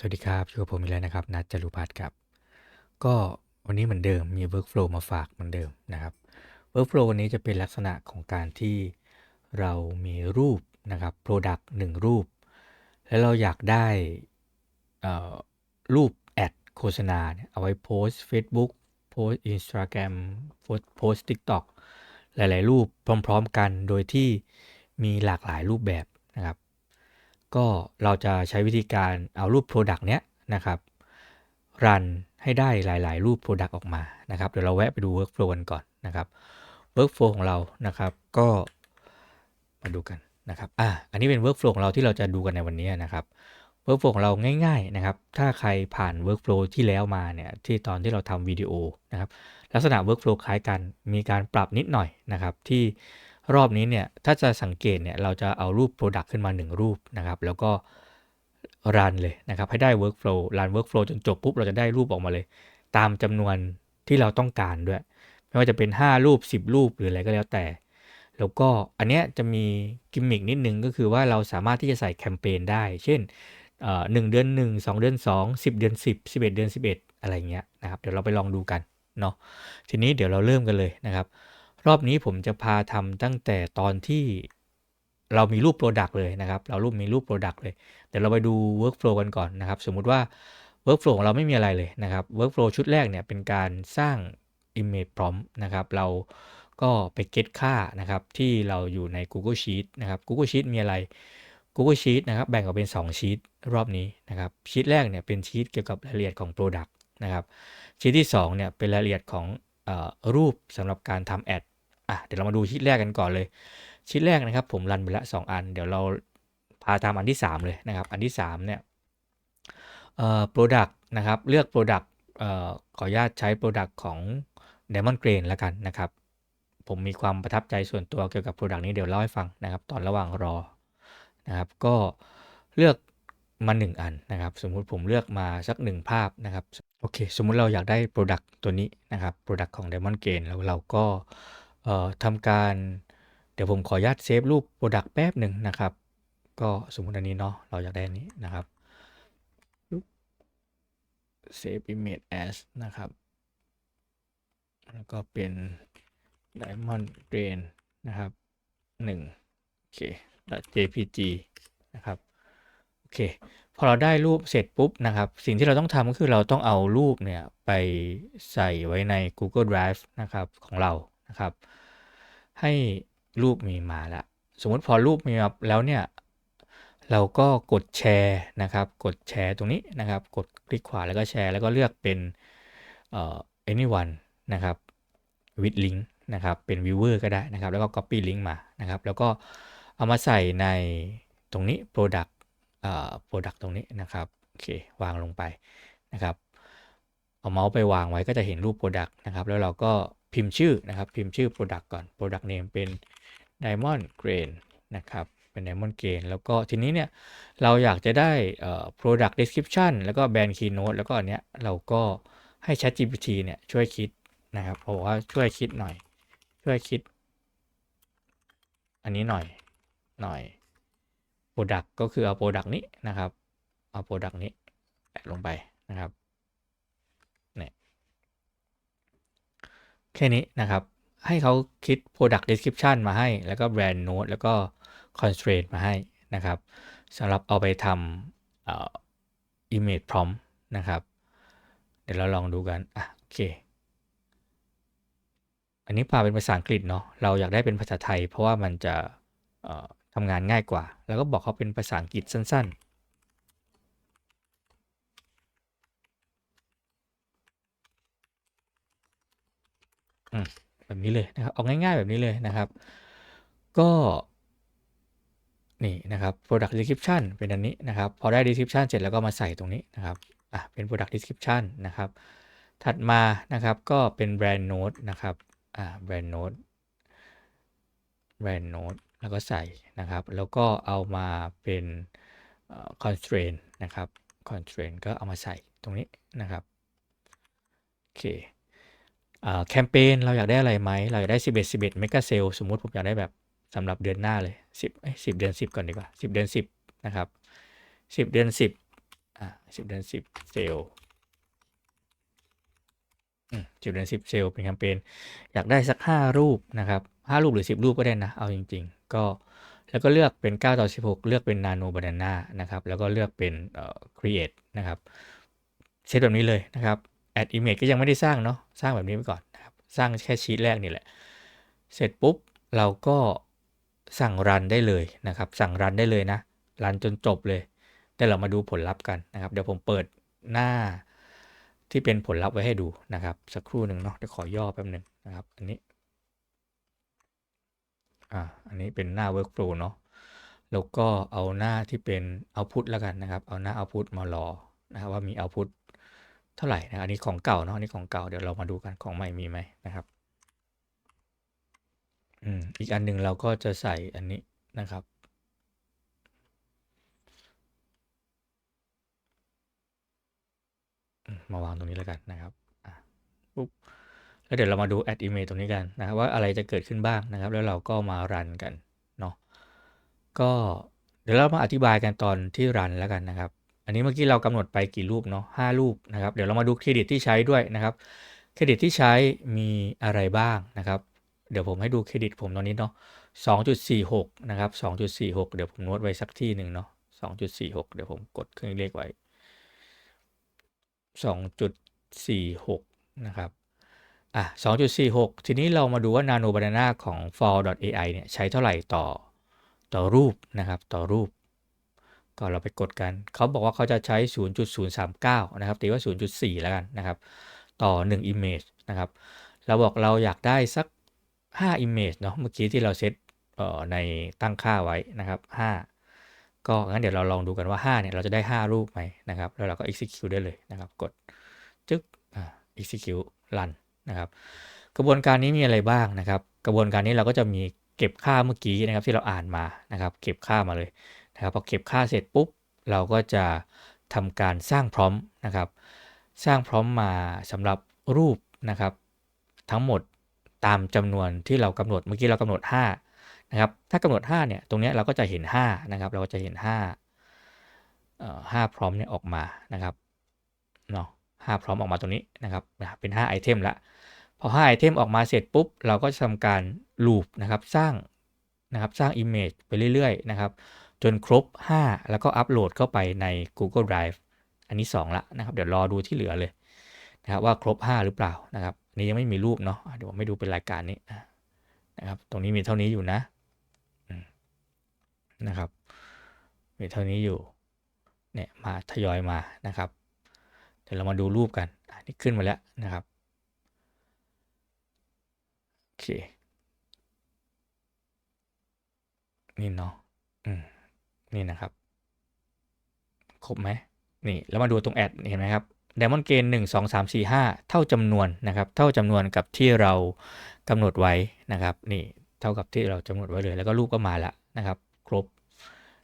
สวัสดีครับอยู่กับผมอีกแล้วนะครับ นัทจรุพัฒน์ครับ ก็วันนี้เหมือนเดิมมี workflow มาฝากเหมือนเดิมนะครับ workflow วันนี้จะเป็นลักษณะของการที่เรามีรูปนะครับ product 1 รูป แล้วเราอยากได้เอ่อรูปแอดโฆษณาเนี่ยเอาไว้โพสต์ Facebook โพสต์ Instagram โพสต์ TikTok หลาย ๆ รูปพร้อม ๆ กันโดยที่มีหลากหลายรูปแบบ ก็เราจะใช้วิธีการเอารูป Product เนี้ยนะครับรันให้ได้หลาย ๆ รูป Product ออกมานะครับเดี๋ยวเราแวะไปดู Workflow กันก่อนนะครับ Workflow ของเรานะครับก็มาดูกันนะครับอะอันนี้เป็น Workflow ของเราที่เราจะดูกันในวันนี้นะครับ Workflow ของเราง่าย ๆ นะครับ ถ้าใครผ่าน Workflow ที่แล้วมาเนี่ยที่ตอนที่เราทำวิดีโอนะครับลักษณะ Workflow คล้ายกันมีการปรับนิดหน่อยนะครับที่ รอบนี้เนี่ยถ้าจะสังเกตเนี่ยเราจะเอารูป Product ขึ้นมา 1 รูปนะครับแล้วก็รันเลยนะครับให้ได้ Workflow รัน Workflow จนจบปุ๊บเราจะได้รูปออกมาเลย ตามจำนวนที่เราต้องการด้วย ไม่ว่าจะเป็น 5 รูป 10 รูปหรืออะไรก็แล้วแต่ แล้วก็อันเนี้ยจะมีกิมมิกนิดนึงก็คือว่าเราสามารถที่จะใส่แคมเปญได้ เช่นหนึ่งเดือน 1 2 เดือน 2 10 เดือน 10 11 เดือน 11 อะไรเงี้ยนะครับเดี๋ยวเราไปลองดูกันเนาะทีนี้เดี๋ยวเราเริ่มกันเลยนะครับ รอบนี้ผมจะพาทำตั้งแต่ตอนที่เรามีรูป Product เลยนะครับ เรารูปมีรูป Product เลย เดี๋ยวเราไปดู Workflow กันก่อนนะครับ สมมุติว่า Workflow ของเราไม่มีอะไรเลยนะครับ Workflow ชุดแรกเนี่ยเป็นการสร้าง Image Prompt นะครับ เราก็ไป get ค่านะครับที่เราอยู่ใน Google Sheet นะครับ Google Sheet มีอะไร Google Sheet นะครับแบ่งออกเป็น 2 ชีตรอบนี้นะครับชีตแรกเนี่ยเป็นชีตเกี่ยวกับรายละเอียดของ Product นะครับชีตที่2เนี่ยเป็นรายละเอียดของ รูปสำหรับการทำแอดอะเดี๋ยวเรามาดูชีตแรกกันก่อนเลยชีตแรกนะครับ ผมรันไปละ2อัน เดี๋ยวเราพาตามอันที่ 3 เลยนะครับ อันที่ 3 เนี่ยเอ่อ product นะครับ เลือก product เอ่อขออนุญาตใช้ product ของ Diamond Grain แล้วกันนะครับ ผมมีความประทับใจส่วนตัวเกี่ยวกับ product นี้เดี๋ยวเล่าให้ฟังนะครับ ตอนระหว่างรอนะครับ ก็เลือกมา 1 อันนะครับ สมมุติผมเลือกมาสัก 1 ภาพนะครับ โอเค สมมุติเราอยากได้ Product ตัวนี้นะครับ Product ของ Diamond Gain แล้วเราก็ทำการ เดี๋ยวผมขออนุญาตเซฟรูป Product แป๊บหนึ่งนะครับ ก็สมมุติอันนี้เนาะ เราอยากได้อันนี้นะครับ Save Image as นะครับ แล้วก็เป็น Diamond Gain นะครับ1โอเค .jpg นะครับ โอเค พอเราได้รูปเสร็จปุ๊บนะครับ สิ่งที่เราต้องทำก็คือเราต้องเอารูปเนี่ยไปใส่ไว้ใน Google Drive นะครับของเรานะครับ ให้รูปมีมาล้วสมมติพอรูปมีมาแล้วเนี่ยเราก็กดแชร์นะครับ กดแชร์ตรงนี้นะครับ กดคลิกขวาแล้วก็แชร์ แล้วก็เลือกเป็นเอ่อ anyone นะครับ with link นะครับ เป็น viewer ก็ได้นะครับ แล้วก็ copy link มานะครับ แล้วก็เอามาใส่ในตรงนี้ product เอ่อ product ตรงนี้นะครับโอเควางลงไปนะครับเอาเมาส์ไปวางไว้ก็จะเห็นรูป product นะครับแล้วเราก็พิมพ์ชื่อนะครับพิมพ์ชื่อ product ก่อน product name เป็น diamond grain นะครับเป็น diamond grain แล้วก็ทีนี้เนี่ยเราอยากจะได้ product description แล้วก็ brand keynote แล้วก็อันเนี้ยเราก็ให้ ChatGPT เนี่ยช่วยคิดนะครับเพราะว่าช่วยคิดหน่อย ช่วยคิด อันนี้หน่อยหน่อย Product ก็คือเอา Product นี้นะครับ เอา Product นี้แปะลงไปนะครับเนี่ยแค่นี้นะครับ ให้เขาคิด Product Description มาให้ แล้วก็ Brand Note แล้วก็ Constraint มาให้นะครับสำหรับเอาไปทำ Image Prompt นะครับ เดี๋ยวเราลองดูกันอะโอเค อันนี้พาเป็นภาษาอังกฤษเนาะเราอยากได้เป็นภาษาไทย เพราะว่ามันจะ ทำงานง่ายกว่า แล้วก็บอกเขาเป็นภาษาอังกฤษสั้นๆอืมแบบนี้เลยนะครับเอาง่าย ๆ แบบนี้เลยนะครับ ก็นี่นะครับ product description เป็นอันนี้นะครับ พอได้ description เสร็จแล้วก็มาใส่ตรงนี้นะครับอะเป็น product description นะครับ ถัดมานะครับก็เป็น brand note นะครับอ่า brand note brand note แล้วก็ใส่นะครับ แล้วก็เอามาเป็น constraint นะครับ constraint ก็เอามาใส่ตรงนี้นะครับ โอเคแคมเปญเราอยากได้อะไรไหม เราอยากได้ 11 11 mega sale สมมุติผมอยากได้แบบสำหรับเดือนหน้าเลย 10เฮ้ย10 เดือน 10 ก่อนดีกว่า 10 เดือน 10 นะครับ 10 เดือน 10อ่าสิบเดือนสิบเซลล์สิบเดือนสิบเซลล์เป็นแคมเปญอยากได้สักห้ารูปนะครับ ห้ารูปหรือสิบรูปก็ได้นะ เอาจริง ๆ ก็แล้วก็เลือกเป็น 9 ต่อ 16 เลือกเป็น Nano Banana นะครับ แล้วก็เลือกเป็นเอ่อ Create นะครับเซตแบบนี้เลยนะครับ Add Image ก็ยังไม่ได้สร้างเนาะสร้างแบบนี้ไปก่อนนะครับสร้างแค่ชีตแรกนี่แหละ เสร็จปุ๊บเราก็สั่งรันได้เลยนะครับ สั่งรันได้เลยนะ รันจนจบเลย แต่เรามาดูผลลัพธ์กันนะครับ เดี๋ยวผมเปิดหน้าที่เป็นผลลัพธ์ไว้ให้ดูนะครับ สักครู่หนึ่งเนาะเดี๋ยวขอย่อแป๊บหนึ่งนะครับ อันนี้ อ่าอันนี้เป็นหน้า workflow เนาะแล้วก็เอาหน้าที่เป็น output แล้วกันนะครับ เอาหน้า output มารอนะครับว่ามี output เท่าไหร่นะอันนี้ของเก่าเนาะอันนี้ของเก่าเดี๋ยวเรามาดูกันของใหม่มีไหมนะครับอืมอีกอันหนึ่งเราก็จะใส่อันนี้นะครับมาวางตรงนี้แล้วกันนะครับอะปุ๊บ แล้วเดี๋ยวเรามาดู add image ตรงนี้กันนะครับว่าอะไรจะเกิดขึ้นบ้างนะครับ แล้วเราก็มารันกันเนาะก็เดี๋ยวเรามาอธิบายกันตอนที่รันแล้วกันนะครับ อันนี้เมื่อกี้เรากำหนดไปกี่รูปเนาะห้ารูปนะครับ เดี๋ยวเรามาดูเครดิตที่ใช้ด้วยนะครับ เครดิตที่ใช้มีอะไรบ้างนะครับ เดี๋ยวผมให้ดูเครดิตผมตอนนี้เนาะ2.46 นะครับ 2.46 เดี๋ยวผมโน้ตไว้สักที่หนึ่งเนาะ2.46 เดี๋ยวผมกดเครื่องเลขไว้ 2.46 นะครับ อะ2.46 ทีนี้เรามาดูว่า Nano Banana ของ for.ai เนี่ยใช้เท่าไหร่ต่อต่อรูปนะครับต่อรูป ก็เราไปกดกัน เขาบอกว่าเขาจะใช้ 0.039 นะครับตีว่า 0.4 แล้วกันนะครับ ต่อ 1 image นะครับ เราบอกเราอยากได้สัก 5 image เนาะเมื่อกี้ที่เราเซตในตั้งค่าไว้นะครับ 5 ก็งั้นเดี๋ยวเราลองดูกันว่า 5 เนี่ยเราจะได้ 5 รูปไหมนะครับ แล้วเราก็ execute ได้เลยนะครับ กดจึ๊กอ่า execute run นะครับ กระบวนการนี้มีอะไรบ้างนะครับ กระบวนการนี้เราก็จะมีเก็บค่าเมื่อกี้นะครับที่เราอ่านมานะครับ เก็บค่ามาเลยนะครับพอเก็บค่าเสร็จปุ๊บ เราก็จะทำการสร้างพร้อมนะครับ สร้างพร้อมมาสำหรับรูปนะครับ ทั้งหมดตามจำนวนที่เรากำหนดเมื่อกี้เรากำหนด 5 นะครับ ถ้ากำหนด 5 เนี่ยตรงนี้เราก็จะเห็น 5 นะครับ เราก็จะเห็น5เอ่อ5พร้อมเนี่ยออกมานะครับเนาะ5พร้อมออกมาตรงนี้นะครับเป็น 5 ไอเทมละ พอ5ไอเทมออกมาเสร็จปุ๊บ เราก็จะทำการลูปนะครับสร้างนะครับสร้าง Image ไปเรื่อยๆนะครับจนครบ 5 แล้วก็อัปโหลดเข้าไปใน Google Drive อันนี้ 2 ละนะครับ เดี๋ยวรอดูที่เหลือเลยนะครับว่าครบ 5 หรือเปล่านะครับนนี้ยังไม่มีรูปเนาะเดี๋ยวผมไม่ดูเป็นรายการนี้นะครับตรงนี้มีเท่านี้อยู่นะนะครับมีเท่านี้อยู่เนี่ยมาทยอยมานะครับ เดี๋ยวเรามาดูรูปกันอันนี้ขึ้นมาแล้วนะครับ เค นี่เนาะอืมนี่นะครับ ครบไหมนี่ แล้วมาดูตรงแอดเห็นไหมครับ Diamond Gain 1 2 3 4 5เท่าจำนวนนะครับ เท่าจำนวนกับที่เรากำหนดไว้นะครับ นี่เท่ากับที่เรากำหนดไว้เลย แล้วก็รูปก็มาล้วนะครับ ครบ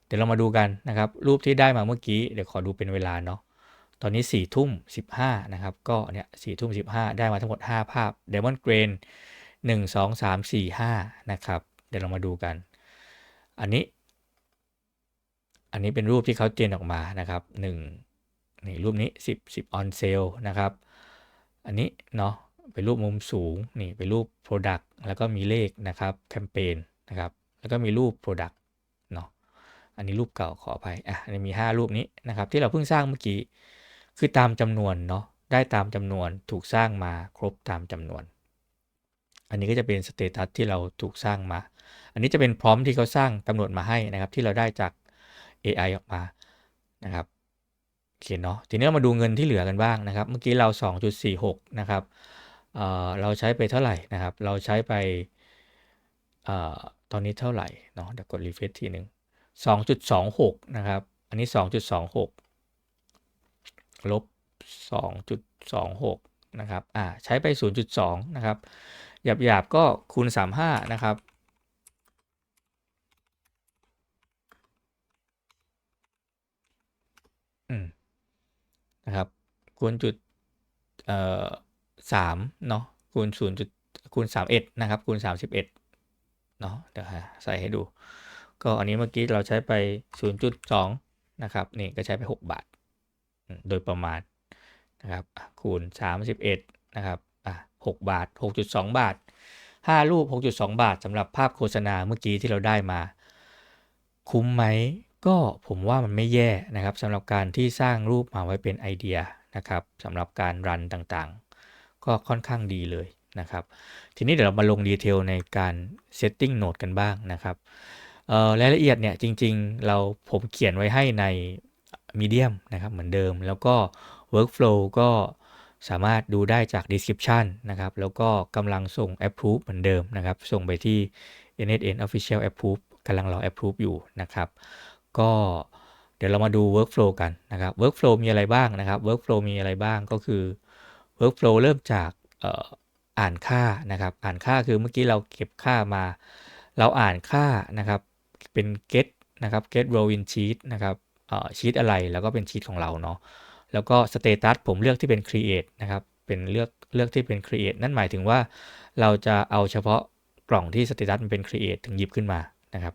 เดี๋ยวเรามาดูกันนะครับ รูปที่ได้มาเมื่อกี้เดี๋ยวขอดูเป็นเวลาเนาะตอนนี้4ี่ทุ่มสินะครับ ก็เนี่ยสี่ทุ่มสิได้มาทั้งหมด 5 ภาพ Diamond Grain 1 2 3 4 5นะครับ เดี๋ยวเรามาดูกัน อันนี้ อันนี้เป็นรูปที่เขาเจนออกมานะครับ1นี่รูปนี้ 10 10 on sale นะครับ อันนี้เนาะเป็นรูปมุมสูงนี่เป็นรูป product แล้วก็มีเลขนะครับแคมเปญนะครับ แล้วก็มีรูป product เนาะอันนี้รูปเก่าขออภัยอะอันนี้มี 5 รูปนี้นะครับ ที่เราเพิ่งสร้างเมื่อกี้ คือตามจำนวนเนาะได้ตามจำนวนถูกสร้างมาครบตามจำนวน อันนี้ก็จะเป็นสเตตัสที่เราถูกสร้างมา อันนี้จะเป็นพร้อมที่เขาสร้างกำหนดมาให้นะครับ ที่เราได้จาก AI ออกมานะครับโอเคเนาะทีนี้มาดูเงินที่เหลือกันบ้างนะครับ เมื่อกี้เรา 2.46 นะครับเเราใช้ไปเท่าไหร่นะครับ เราใช้ไปอตอนนี้เท่าไหร่เนาะเดี๋ยวกดรีเฟรชทีหนึ่ง2.26 นะครับ อันนี้ 2.26 ลบ 2.26 นะครับ อ่า ใช้ไป 0.2 นะครับ หยาบๆก็คูณ 35 นะครับ อืม นะครับ คูณจุด เอ่อสามเนาะ คูณศูนย์จุดคูณสามเอ็ดนะครับ คูณสามสิบเอ็ดเนาะ เดี๋ยวใส่ให้ดู ก็อันนี้เมื่อกี้เราใช้ไปศูนย์จุดสองนะครับ นี่ก็ใช้ไปหกบาท โดยประมาณ นะครับอะคูณ 31 นะครับ 6 บาท 6.2 บาท 5 รูป 6.2 บาทสำหรับภาพโฆษณาเมื่อกี้ที่เราได้มา คุ้มไหมก็ผมว่ามันไม่แย่นะครับสำหรับการที่สร้างรูปมาไว้เป็นไอเดียนะครับสำหรับการรันต่างๆ ก็ค่อนข้างดีเลยนะครับ ทีนี้เดี๋ยวเรามาลงดีเทลในการ setting node กันบ้างนะครับรายละเอียดเนี่ยจริงๆ เราผมเขียนไว้ให้ใน Medium นะครับเหมือนเดิม แล้วก็ workflow ก็ สามารถดูได้จาก description นะครับ แล้วก็กำลังส่ง approve เหมือนเดิมนะครับ ส่งไปที่ NSN official approve กำลังรอ approve อยู่นะครับ ก็เดี๋ยวเรามาดู workflow กันนะครับ workflow มีอะไรบ้างนะครับ workflow มีอะไรบ้างก็คือ workflow เริ่มจากอ่ออ่านค่านะครับ อ่านค่าคือเมื่อกี้เราเก็บค่ามา เราอ่านค่านะครับ เป็น get นะครับ get row in sheet นะครับเอ่อ sheet อะไรแล้วก็เป็น sheet ของเราเนาะ แล้วก็ status ผมเลือกที่เป็น create นะครับ เป็นเลือกเลือกที่เป็น create นั่นหมายถึงว่าเราจะเอาเฉพาะกล่องที่ status มันเป็น create ถึงหยิบขึ้นมานะครับ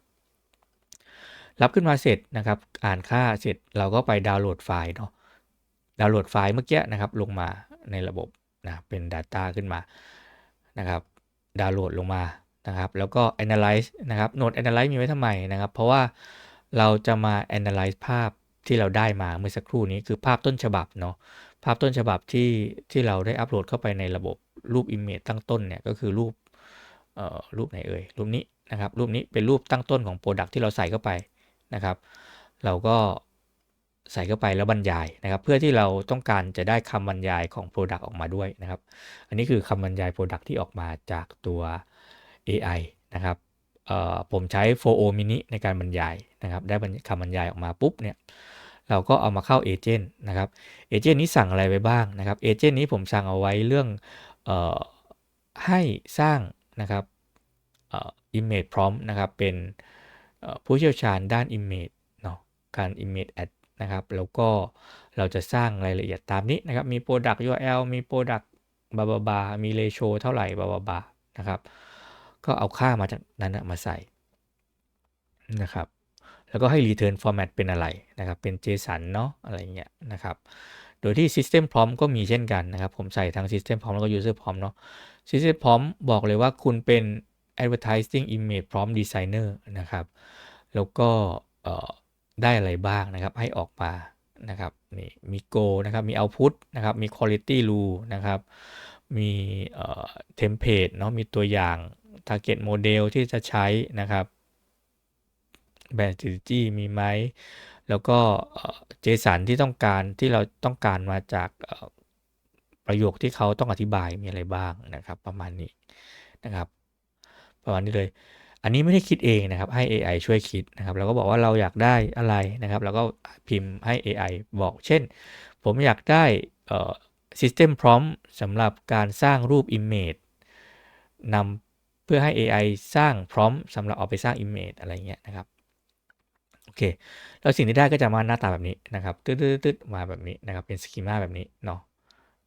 รับขึ้นมาเสร็จนะครับ อ่านค่าเสร็จเราก็ไปดาวน์โหลดไฟล์เนาะดาวน์โหลดไฟล์เมื่อกี้นะครับลงมาในระบบนะเป็น Data ขึ้นมานะครับดาวน์โหลดลงมานะครับแล้วก็ Analyze นะครับ Node Analyze มีไว้ทำไมนะครับ เพราะว่าเราจะมา Analyze ภาพ ที่เราได้มาเมื่อสักครู่นี้คือภาพต้นฉบับเนาะภาพต้นฉบับที่ที่เราได้อัปโหลดเข้าไปในระบบรูป Image ตั้งต้นเนี่ยก็คือรูปเอ่อรูปไหนเอ่ยรูปนี้นะครับรูปนี้เป็นรูปตั้งต้นของ Product ที่เราใส่เข้าไปนะครับ เราก็ใส่เข้าไปแล้วบรรยายนะครับ เพื่อที่เราต้องการจะได้คำบรรยายของ Product ออกมาด้วยนะครับ อันนี้คือคำบรรยาย Product ที่ออกมาจากตัว AI นะครับเอ่อผมใช้ 4o mini ในการบรรยายนะครับ ได้คำบรรยายออกมาปุ๊บเนี่ย เราก็เอามาเข้าเอเจนต์นะครับเอเจนต์นี้สั่งอะไรไว้บ้างนะครับเอเจนต์นี้ผมสั่งเอาไว้เรื่องออให้สร้างนะครับอ่อ image prompt นะครับเป็นผู้เชี่ยวชาญด้าน image เนาะการ image ad นะครับแล้วก็เราจะสร้างรายละเอียดตามนี้นะครับมี product URL มี product บาบาบามี ratio เท่าไหร่บาบาบานะครับก็เอาค่ามาจากนั้นมาใส่นะครับ แล้วก็ให้ return format เป็นอะไรนะครับ เป็น JSON เนาะอะไรเงี้ยนะครับ โดยที่ system prompt ก็มีเช่นกันนะครับ ผมใส่ทั้ง system prompt แล้วก็ user prompt เนาะ system prompt บอกเลยว่าคุณเป็น advertising image prompt designer นะครับ แล้วก็ได้อะไรบ้างนะครับ ให้ออกมานะครับนี่มี go นะครับ มี output นะครับ มี quality rule นะครับ มีเอ่อ template เนาะ มีตัวอย่าง target model ที่จะใช้นะครับ แบรนด์ strategy มีไหมแล้วก็เจสันที่ต้องการที่เราต้องการมาจากประโยคที่เขาต้องอธิบายมีอะไรบ้างนะครับ ประมาณนี้นะครับ ประมาณนี้เลย อันนี้ไม่ได้คิดเองนะครับ ให้ AI ช่วยคิดนะครับเราก็บอกว่าเราอยากได้อะไรนะครับเราก็พิมพ์ให้ AI บอก เช่น ผมอยากได้เอ่อ system prompt สำหรับการสร้างรูป image นำเพื่อให้ AI สร้าง prompt สำหรับเอาไปสร้าง image อะไรเงี้ยนะครับ โอเค แล้วสิ่งที่ได้ก็จะมาหน้าตาแบบนี้นะครับตืดๆๆมาแบบนี้นะครับ เป็นสกีมาแบบนี้เนาะ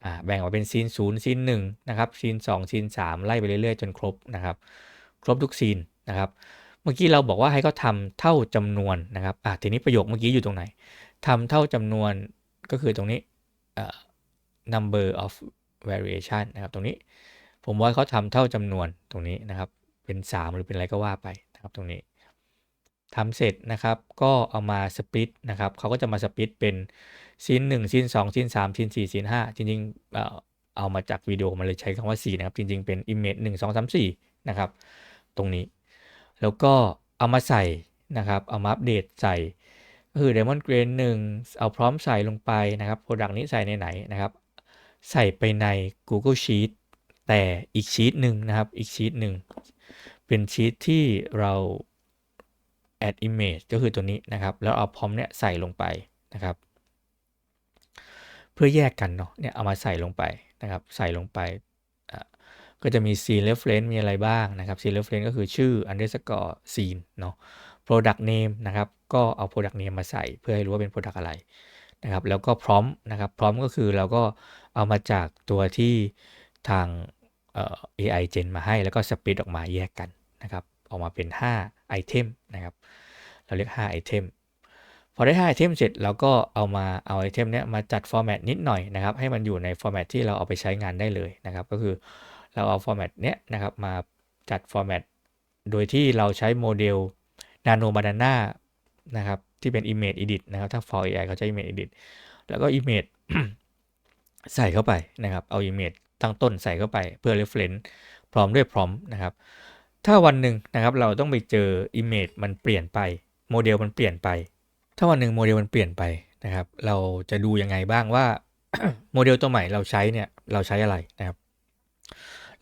อ่าแบ่งออกเป็นซีน0ซีน1นะครับซีน2ซีน3ไล่ไปเรื่อยๆ จนครบนะครับ ครบทุกซีนนะครับ เมื่อกี้เราบอกว่าให้เขาทำเท่าจำนวนนะครับอ่าทีนี้ประโยคเมื่อกี้อยู่ตรงไหนทำเท่าจำนวนก็คือตรงนี้เอ่อ number of variation นะครับ ตรงนี้ ผมว่าเขาทำเท่าจำนวนตรงนี้นะครับ เป็น 3 หรือเป็นอะไรก็ว่าไปนะครับตรงนี้ ทำเสร็จนะครับ ก็เอามาสปริตนะครับเขาก็จะมาสปริตเป็นซีน1ซีน2ซีน3ซีน4ซีน5จริงๆเอามาจากวิดีโอมาเลยใช้คำว่า4นะครับจริงๆเป็น image 1 2 3 4นะครับตรงนี้ แล้วก็เอามาใส่นะครับเอามาอัปเดตใส่ก็คือ Diamond Grain 1 เอาพร้อมใส่ลงไปนะครับ Product นี้ใส่ในไหนนะครับ ใส่ไปใน Google Sheet แต่อีกชีตหนึ่งนะครับอีกชีตหนึ่งเป็นชีตที่เรา add image ก็คือตัวนี้นะครับ แล้วเอาพร้อมเนี่ยใส่ลงไปนะครับ เพื่อแยกกันเนาะเนี่ยเอามาใส่ลงไปนะครับ ใส่ลงไป ก็จะมี scene reference มีอะไรบ้างนะครับ scene reference ก็คือชื่อ underscore scene เนาะ product name นะครับ ก็เอา product name มาใส่เพื่อให้รู้ว่าเป็น product อะไรนะครับ แล้วก็ prompt นะครับ prompt ก็คือเราก็เอามาจากตัวที่ทางเอ่อ AI gen มาให้แล้วก็ split ออกมาแยกกันนะครับ ออกมาเป็น5 item นะครับเราเรียก5 item พออได้5ไอเทมเสร็จเราก็เอามาเอาไอเทมเนี้ยมาจัดฟอร์แมตนิดหน่อยนะครับให้มันอยู่ในฟอร์แมตที่เราเอาไปใช้งานได้เลยนะครับก็คือเราเอาฟอร์แมตเนี้ยนะครับมาจัดฟอร์แมตโดยที่เราใช้โมเดล Nano Banana นะครับที่เป็น Image Edit นะครับถ้า For AI เขาใช้ Image Edit แล้วก็ Image ใส่เข้าไปนะครับเอา Image ตั้งต้นใส่เข้าไปเพื่อ reference พร้อมด้วยพร้อมนะครับ ถ้าวันหนึ่งนะครับเราต้องไปเจอ Image มันเปลี่ยนไปโมเดลมันเปลี่ยนไป ถ้าวันหนึ่งโมเดลมันเปลี่ยนไปนะครับ เราจะดูยังไงบ้างว่าโมเดลตัวใหม่เราใช้เนี่ยเราใช้อะไรนะครับ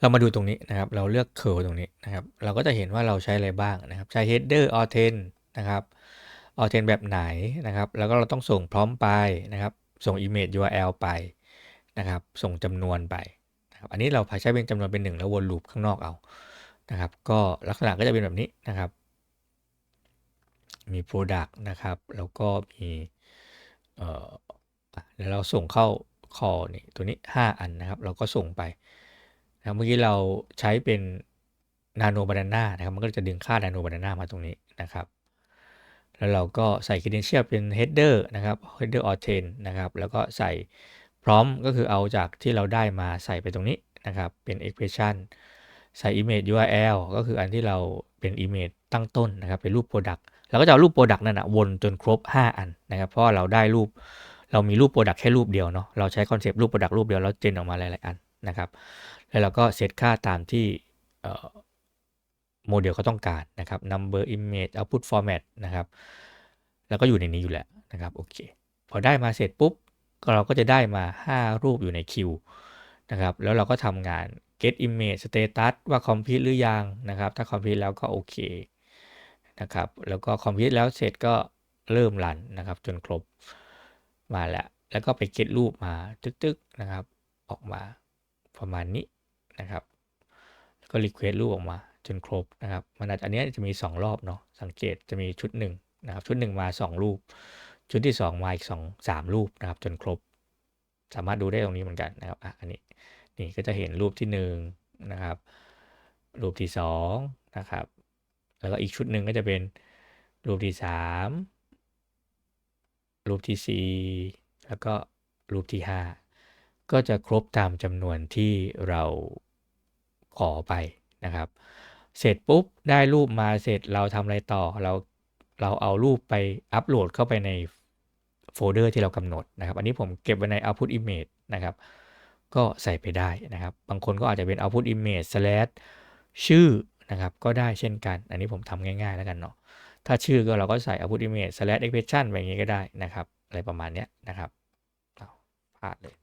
เรามาดูตรงนี้นะครับ เราเลือก curl ตรงนี้นะครับ เราก็จะเห็นว่าเราใช้อะไรบ้างนะครับ ใช้ header or 10นะครับ or 10แบบไหนนะครับ แล้วก็เราต้องส่งพร้อมไปนะครับ ส่ง image URL ไปนะครับ ส่งจำนวนไปนะครับ อันนี้เราใช้เป็นจำนวนเป็น 1 แล้ววนลูปข้างนอกเอา นะครับ ก็ลักษณะก็จะเป็นแบบนี้นะครับ มี product นะครับ แล้วก็มีเอ่อแล้วเราส่งเข้า call นี่ตัวนี้ 5 อันนะครับ เราก็ส่งไปนะเมื่อกี้เราใช้เป็น nano banana นะครับ มันก็จะดึงค่า nano banana มาตรงนี้นะครับ แล้วเราก็ใส่ credential เป็น header นะครับ header or 10นะครับ แล้วก็ใส่พร้อมก็คือเอาจากที่เราได้มาใส่ไปตรงนี้นะครับ เป็น expression ใส่ image URL ก็คืออันที่เราเป็น image ตั้งต้นนะครับเป็นรูป product เราก็จะเอารูป product นั่นนะวนจนครบ 5 อันนะครับ เพราะเราได้รูปเรามีรูป product แค่รูปเดียวเนาะเราใช้คอนเซปต์รูป product รูปเดียวแล้วเจนออกมาหลาย ๆ อันนะครับ แล้วเราก็เซตค่าตามที่โมเดลเขาต้องการนะครับ number image output format นะครับ แล้วก็อยู่ในนี้อยู่แล้วนะครับโอเคพอได้มาเสร็จปุ๊บเราก็จะได้มา 5 รูปอยู่ในคิวนะครับ แล้วเราก็ทำงาน get image status ว่า complete หรือยังนะครับ ถ้า complete แล้วก็โอเคนะครับ แล้วก็ complete แล้วเสร็จก็เริ่มรันนะครับ จนครบมาแล้ว แล้วก็ไป get รูปมาตึกๆนะครับ ออกมาประมาณนี้นะครับก็ request รูปออกมาจนครบนะครับ มันอาจอันนี้จะมี 2 รอบเนาะ สังเกตจะมีชุด1นะครับ ชุด 1 มา 2 รูป ชุดที่ 2 มาอีก 2 3 รูปนะครับ จนครบ สามารถดูได้ตรงนี้เหมือนกันนะครับ อะ อันนี้ นี่ก็จะเห็นรูปที่1นะครับ รูปที่2นะครับ แล้วก็อีกชุดหนึ่งก็จะเป็นรูปที่ 3 รูปที่ 4 แล้วก็รูปที่ 5 ก็จะครบตามจำนวนที่เราขอไปนะครับ เสร็จปุ๊บได้รูปมาเสร็จเราทำอะไรต่อเราเราเอารูปไปอัปโหลดเข้าไปในโฟลเดอร์ที่เรากำหนดนะครับ อันนี้ผมเก็บไว้ใน output image นะครับ ก็ใส่ไปได้นะครับ บางคนก็อาจจะเป็น output image slash ชื่อนะครับก็ได้เช่นกัน อันนี้ผมทำง่ายๆแล้วกันเนาะถ้าชื่อก็เราก็ใส่ output image slash expression แบบนี้ก็ได้นะครับ อะไรประมาณนี้นะครับพลาดเลย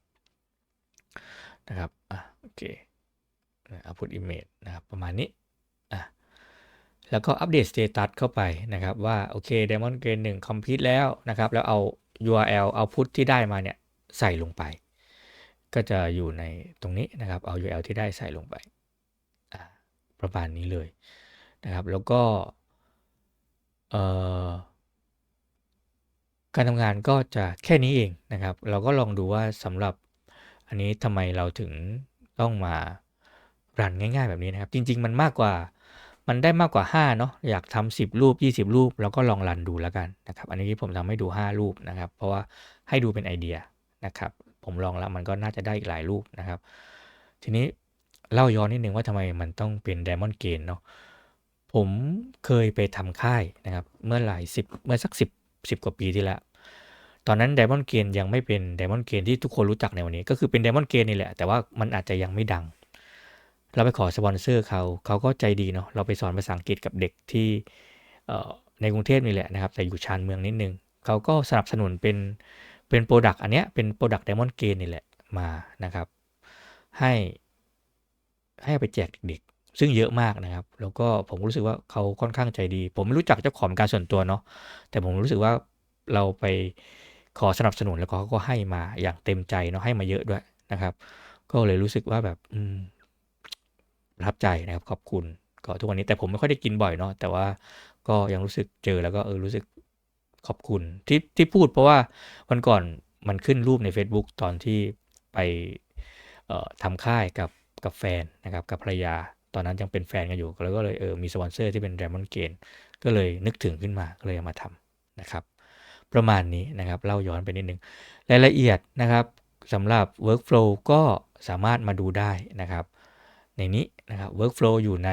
นะครับอะโอเค output image นะครับประมาณนี้อะแล้วก็อัปเดต status เข้าไปนะครับว่าโอเค Diamond Gain 1 complete แล้วนะครับ แล้วเอา URL output ที่ได้มาเนี่ยใส่ลงไป ก็จะอยู่ในตรงนี้นะครับ เอา URL ที่ได้ใส่ลงไป ประมาณนี้เลยนะครับ แล้วก็การทำงานก็จะแค่นี้เองนะครับ เราก็ลองดูว่าสำหรับอันนี้ทำไมเราถึงต้องมารันง่ายๆแบบนี้นะครับ จริง ๆ มันมากกว่ามันได้มากกว่า 5 เนาะอยากทำ10 รูป 20 รูป แล้วก็ลองรันดูแล้วกันนะครับ อันนี้ผมทำให้ดู 5 รูปนะครับ เพราะว่าให้ดูเป็นไอเดียนะครับ ผมลองแล้วมันก็น่าจะได้อีกหลายรูปนะครับ ทีนี้เล่าย้อนนิดนึงว่าทำไมมันต้องเป็น Diamond Gain เนาะผมเคยไปทำค่ายนะครับ เมื่อหลายสิบเมื่อสัก10 10กว่าปีที่แล้วตอนนั้น Diamond Gain ยังไม่เป็น Diamond Gain ที่ทุกคนรู้จักในวันนี้ ก็คือเป็น Diamond Gain นี่แหละ แต่ว่ามันอาจจะยังไม่ดัง เราไปขอสปอนเซอร์เขาเขาก็ใจดีเนาะเราไปสอนภาษาอังกฤษกับเด็กที่ในกรุงเทพนี่แหละนะครับ แต่อยู่ชานเมืองนิดนึงเขาก็สนับสนุนเป็น เป็นโปรดักต์อันเนี้ยเป็นโปรดักต์ Diamond Gain นี่แหละมานะครับ ให้ให้ไปแจกเด็กๆ ซึ่งเยอะมากนะครับ แล้วก็ผมรู้สึกว่าเขาค่อนข้างใจดี ผมไม่รู้จักเจ้าของการส่วนตัวเนาะแต่ผมรู้สึกว่าเราไปขอสนับสนุนแล้วเขาก็ให้มาอย่างเต็มใจเนาะให้มาเยอะด้วยนะครับ ก็เลยรู้สึกว่าแบบอืมประทับใจนะครับขอบคุณก็ทุกวันนี้แต่ผมไม่ค่อยได้กินบ่อยเนาะแต่ว่าก็ยังรู้สึกเจอแล้วก็เออรู้สึก ขอบคุณที่ที่พูดเพราะว่าวันก่อนมันขึ้นรูปใน Facebook ตอนที่ไปทำค่ายกับกับแฟนนะครับกับภรรยาตอนนั้นยังเป็นแฟนกันอยู่ แล้วก็เลยเออมีสปอนเซอร์ที่เป็น Diamond Gain ก็เลยนึกถึงขึ้นมาก็เลยเอามาทำนะครับ ประมาณนี้นะครับเล่าย้อนไปนิดนึงรายละเอียดนะครับสำหรับ workflow ก็สามารถมาดูได้นะครับ ในนี้นะครับ workflow อยู่ใน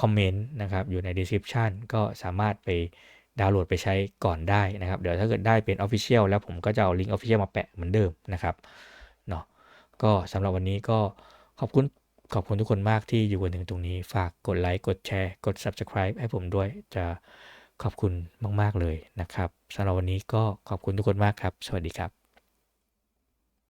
คอมเมนต์นะครับอยู่ใน description ก็สามารถไป ดาวน์โหลดไปใช้ก่อนได้นะครับ เดี๋ยวถ้าเกิดได้เป็น Official แล้วผมก็จะเอาลิงก์ Official มาแปะเหมือนเดิมนะครับเนาะก็สำหรับวันนี้ก็ขอบคุณขอบคุณทุกคนมากที่อยู่กันถึงตรงนี้ ฝากกดไลค์กดแชร์ กด Subscribe ให้ผมด้วยจะขอบคุณมาก ๆ เลยนะครับสำหรับวันนี้ก็ขอบคุณทุกคนมากครับ สวัสดีครับ